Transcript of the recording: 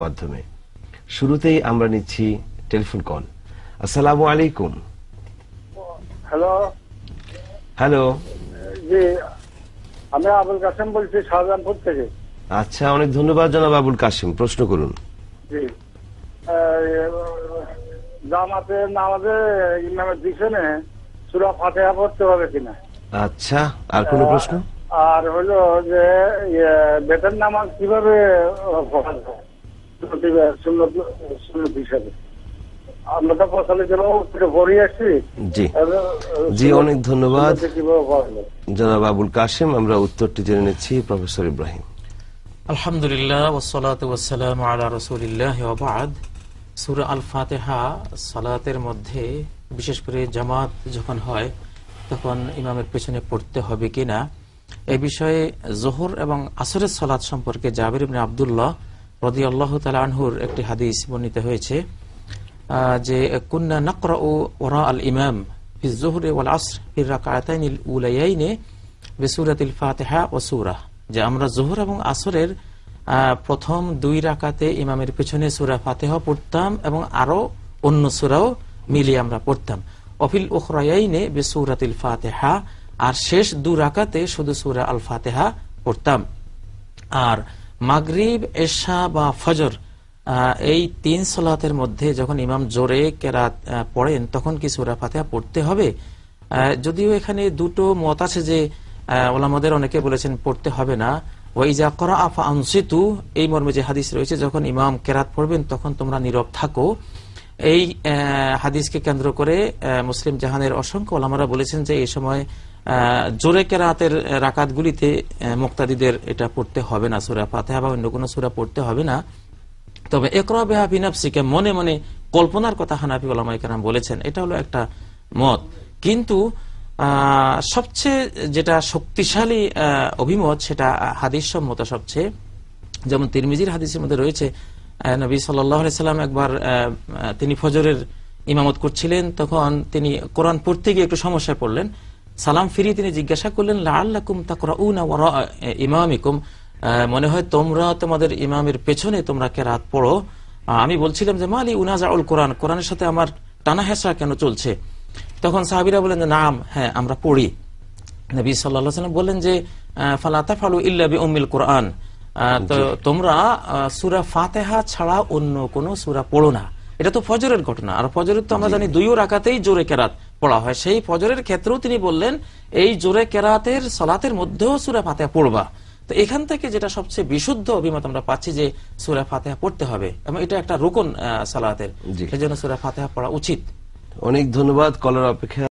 মাধ্যমে। শুরুতেই আমরা নিচ্ছি টেলিফোন কল। আসসালামু আলাইকুম। হ্যালো। হ্যালো। জি আমি আবুল কাসেম বলছি শাহজাহানপুর থেকে। আচ্ছা অনেক ধন্যবাদ জনাব আবুল কাসেম প্রশ্ন করুন। জি। জামাতে নামাজে ইমামের দিশনে সুরা ফাতেহা পড়তে হবে কিনা? আচ্ছা আর কোনো প্রশ্ন? আর হলো যে ইয়ে, বেতন নামাজ কীভাবে হিসাবে। আমরা তো প্রচলিত পড়ে আসছি। জি। জি, অনেক ধন্যবাদ। কীভাবে পড়া যায়? জনাব আবুল কাশিম আমরা উত্তরটি জেনে নিচ্ছি প্রফেসর ইব্রাহিম। আলহামদুলিল্লাহ ওসলাত ওয়াসালাম আলা রসুলিল্লাহ সুরা আল ফাতেহা সালাতের মধ্যে বিশেষ করে জামাত যখন হয়, তখন ইমামের পেছনে পড়তে হবে কিনা? এ বিষয়ে জোহর এবং আসরের সালাত সম্পর্কে জাবির ইবনে আবদুল্লাহ রদি আল্লাহ আনহুর একটি হাদিস বর্ণিত হয়েছে যে কুন্না নকরা ও ওরা আল ইমাম জোহরে ওয়াল আসর ফির রাকাতাইন উলাইয়াইনে ফাতেহা ও সুরা। যে আমরা জোহর এবং আসরের প্রথম দুই রাকাতে ইমামের পেছনে সুরা ফাতেহা পড়তাম এবং আরও অন্য সুরাও মিলিয়ে আমরা পড়তাম। অফিল ওখরাইনে বেসুরাতিল ফাতেহা, আর শেষ দু রাকাতে শুধু সুরা আল ফাতেহা পড়তাম। আর মাগরিব, এশা বা ফজর এই তিন সলাতের মধ্যে যখন ইমাম জোরে কেরাত পড়েন, তখন কি সুরা ফাতেহা পড়তে হবে? যদিও এখানে দুটো মত আছে যে ওলামাদের অনেকে বলেছেন পড়তে হবে না। ওয়াইজা করা আফা আনসিতু এই মর্মে যে হাদিস রয়েছে, যখন ইমাম কেরাত পড়বেন, তখন তোমরা নীরব থাকো। এই হাদিসকে কেন্দ্র করে মুসলিম জাহানের অসংখ্য ওলামারা বলেছেন যে এই সময় জোরে কেরাতের রাকাতগুলিতে মুক্তাদিদের এটা পড়তে হবে না। সুরা ফাতেহা বা অন্য কোনো সুরা পড়তে হবে না। তবে একরা মনে মনে কল্পনার কথা হানাফি ওলামাই কেরাম বলেছেন। এটা হলো একটা মত। কিন্তু সবচেয়ে যেটা শক্তিশালী অভিমত, সেটা হাদিস সম্মত সবচেয়ে, যেমন তিরমিজির হাদিসের মধ্যে রয়েছে নবী সাল্লাম একবার তিনি ফজরের ইমামত করছিলেন, তখন তিনি কোরআন পড়তে গিয়ে একটু সমস্যায় পড়লেন। সালাম ফিরিয়ে তিনি জিজ্ঞাসা করলেন লাল্লাকুম ওয়ারা ইমামিকুম? মনে হয় তোমরা তোমাদের ইমামের পেছনে তোমরা কেরাত পড়ো? আমি বলছিলাম যে, মালি উনাজাউল কোরআন, কোরআনের সাথে আমার টানা হেসা কেন চলছে? তখন সাহাবিরা বলেন যে, নাম হ্যাঁ আমরা পড়ি। নবী সাল্লাহ সাল্লাম বললেন যে ফালাতা ফালু ইল্লা বি উম্মিল কোরআন। তো তোমরা সূরা ফাতেহা ছাড়া অন্য কোন সূরা পড়ো না। এটা তো ফজরের ঘটনা। আর ফজরের তো আমরা জানি দুইও রাকাতেই জোরে কেরাত পড়া হয়। সেই ফজরের ক্ষেত্রেও তিনি বললেন এই জোরে কেরাতের সলাতের মধ্যেও সুরা ফাতেহা পড়বা। তো এখান থেকে যেটা সবচেয়ে বিশুদ্ধ অভিমত আমরা পাচ্ছি যে সুরা ফাতেহা পড়তে হবে। এবং এটা একটা রুকন সালাতের। সেজন্য সূরা ফাতেহা পড়া উচিত। অনেক ধন্যবাদ কলার অপেক্ষা।